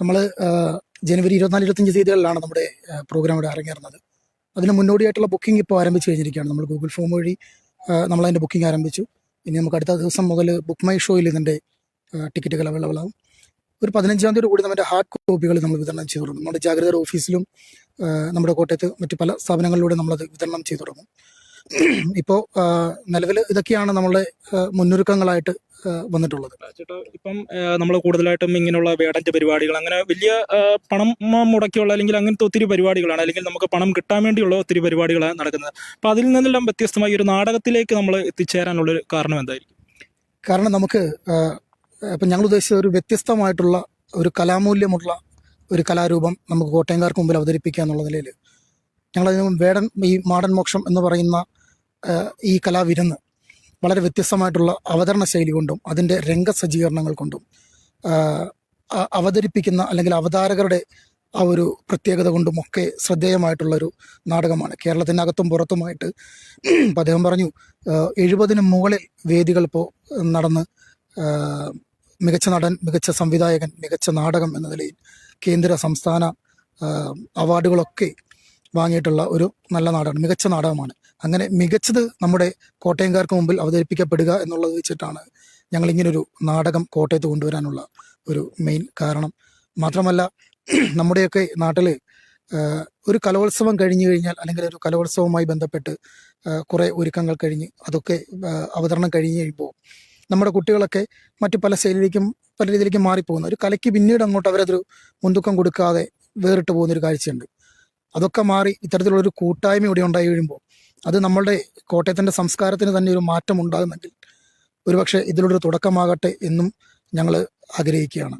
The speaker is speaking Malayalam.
നമ്മൾ ജനുവരി ഇരുപത്തിനാല് ഇരുപത്തഞ്ച് തീയതികളിലാണ് നമ്മുടെ പ്രോഗ്രാം ഇവിടെ അരങ്ങേറുന്നത്. അതിന് മുന്നോടിയായിട്ടുള്ള ബുക്കിംഗ് ഇപ്പോൾ ആരംഭിച്ചു കഴിഞ്ഞിരിക്കുകയാണ്. നമ്മൾ ഗൂഗിൾ ഫോം വഴി നമ്മൾ അതിന്റെ ബുക്കിംഗ് ആരംഭിച്ചു. ഇനി നമുക്ക് അടുത്ത ദിവസം മുതൽ ബുക്ക് മൈ ഷോയിൽ ഇതിന്റെ ടിക്കറ്റുകൾ അവൈലബിൾ ആവും. ഒരു പതിനഞ്ചാം തീയതി കൂടി നമ്മുടെ ഹാർഡ് കോപ്പികൾ നമ്മൾ വിതരണം ചെയ്തു തുടങ്ങും. നമ്മുടെ ജാഗ്രത ഓഫീസിലും നമ്മുടെ കോട്ടയത്ത് മറ്റു പല സ്ഥാപനങ്ങളിലൂടെ നമ്മളത് വിതരണം ചെയ്തു തുടങ്ങും. ഇപ്പോൾ നിലവിൽ ഇതൊക്കെയാണ് നമ്മളുടെ മുന്നൊരുക്കങ്ങളായിട്ട് വന്നിട്ടുള്ളത്. ചേട്ടാ ഇപ്പം നമ്മൾ കൂടുതലായിട്ടും ഇങ്ങനെയുള്ള വേടന്റെ പരിപാടികൾ അങ്ങനെ വലിയ പണം മുടക്കിയുള്ള അല്ലെങ്കിൽ അങ്ങനത്തെ ഒത്തിരി പരിപാടികളാണ് അല്ലെങ്കിൽ നമുക്ക് പണം കിട്ടാൻ വേണ്ടിയുള്ള ഒത്തിരി പരിപാടികളാണ് നടക്കുന്നത്. അപ്പോൾ അതിൽ നിന്നെല്ലാം വ്യത്യസ്തമായി ഒരു നാടകത്തിലേക്ക് നമ്മൾ എത്തിച്ചേരാനുള്ള ഒരു കാരണം എന്തായിരിക്കും? കാരണം നമുക്ക് ഇപ്പം ഞങ്ങൾ ഉദ്ദേശിച്ച ഒരു വ്യത്യസ്തമായിട്ടുള്ള ഒരു കലാമൂല്യമുള്ള ഒരു കലാരൂപം നമുക്ക് കോട്ടയംകാർക്ക് മുമ്പിൽ അവതരിപ്പിക്കുക എന്നുള്ള നിലയിൽ ഞങ്ങളതിന് വേടൻ ഈ മാടൻ മോക്ഷം എന്ന് പറയുന്ന ഈ കലാവിരുന്ന് വളരെ വ്യത്യസ്തമായിട്ടുള്ള അവതരണ ശൈലി കൊണ്ടും അതിന്റെ രംഗസജ്ജീകരണങ്ങൾ കൊണ്ടും അവതരിപ്പിക്കുന്ന അല്ലെങ്കിൽ അവതാരകരുടെ ആ ഒരു പ്രത്യേകത കൊണ്ടും ഒക്കെ ശ്രദ്ധേയമായിട്ടുള്ളൊരു നാടകമാണ്. കേരളത്തിനകത്തും പുറത്തുമായിട്ട് അദ്ദേഹം പറഞ്ഞു എഴുപതിന് മുകളിൽ വേദികൾ ഇപ്പോൾ നടന്ന് മികച്ച നടൻ മികച്ച സംവിധായകൻ മികച്ച നാടകം എന്ന നിലയിൽ കേന്ദ്ര സംസ്ഥാന അവാർഡുകളൊക്കെ വാങ്ങിയിട്ടുള്ള ഒരു നല്ല നാടകമാണ് മികച്ച നാടകമാണ്. അങ്ങനെ മികച്ചത് നമ്മുടെ കോട്ടയംകാർക്ക് മുമ്പിൽ അവതരിപ്പിക്കപ്പെടുക എന്നുള്ളത് വെച്ചിട്ടാണ് ഞങ്ങൾ ഇങ്ങനൊരു നാടകം കോട്ടയത്ത് കൊണ്ടുവരാനുള്ള ഒരു മെയിൻ കാരണം. മാത്രമല്ല നമ്മുടെയൊക്കെ നാട്ടിൽ ഒരു കലോത്സവം കഴിഞ്ഞു കഴിഞ്ഞാൽ അല്ലെങ്കിൽ ഒരു കലോത്സവവുമായി ബന്ധപ്പെട്ട് കുറേ ഒരുക്കങ്ങൾ കഴിഞ്ഞ് അതൊക്കെ അവതരണം കഴിഞ്ഞ് കഴിയുമ്പോൾ നമ്മുടെ കുട്ടികളൊക്കെ മറ്റു പല ശൈലിയിലേക്കും പല രീതിയിലേക്കും മാറിപ്പോകുന്ന. ഒരു കലയ്ക്ക് പിന്നീട് അങ്ങോട്ട് അവരതൊരു മുൻതൂക്കം കൊടുക്കാതെ വേറിട്ട് പോകുന്ന ഒരു കാഴ്ചയുണ്ട്. അതൊക്കെ മാറി ഇത്തരത്തിലുള്ളൊരു കൂട്ടായ്മ ഇവിടെ ഉണ്ടായി കഴിയുമ്പോൾ അത് നമ്മളുടെ കോട്ടയത്തിന്റെ സംസ്കാരത്തിന് തന്നെ ഒരു മാറ്റം ഉണ്ടാകുന്നെങ്കിൽ ഒരുപക്ഷെ ഇതിലൊരു തുടക്കമാകട്ടെ എന്നും ഞങ്ങൾ ആഗ്രഹിക്കുകയാണ്.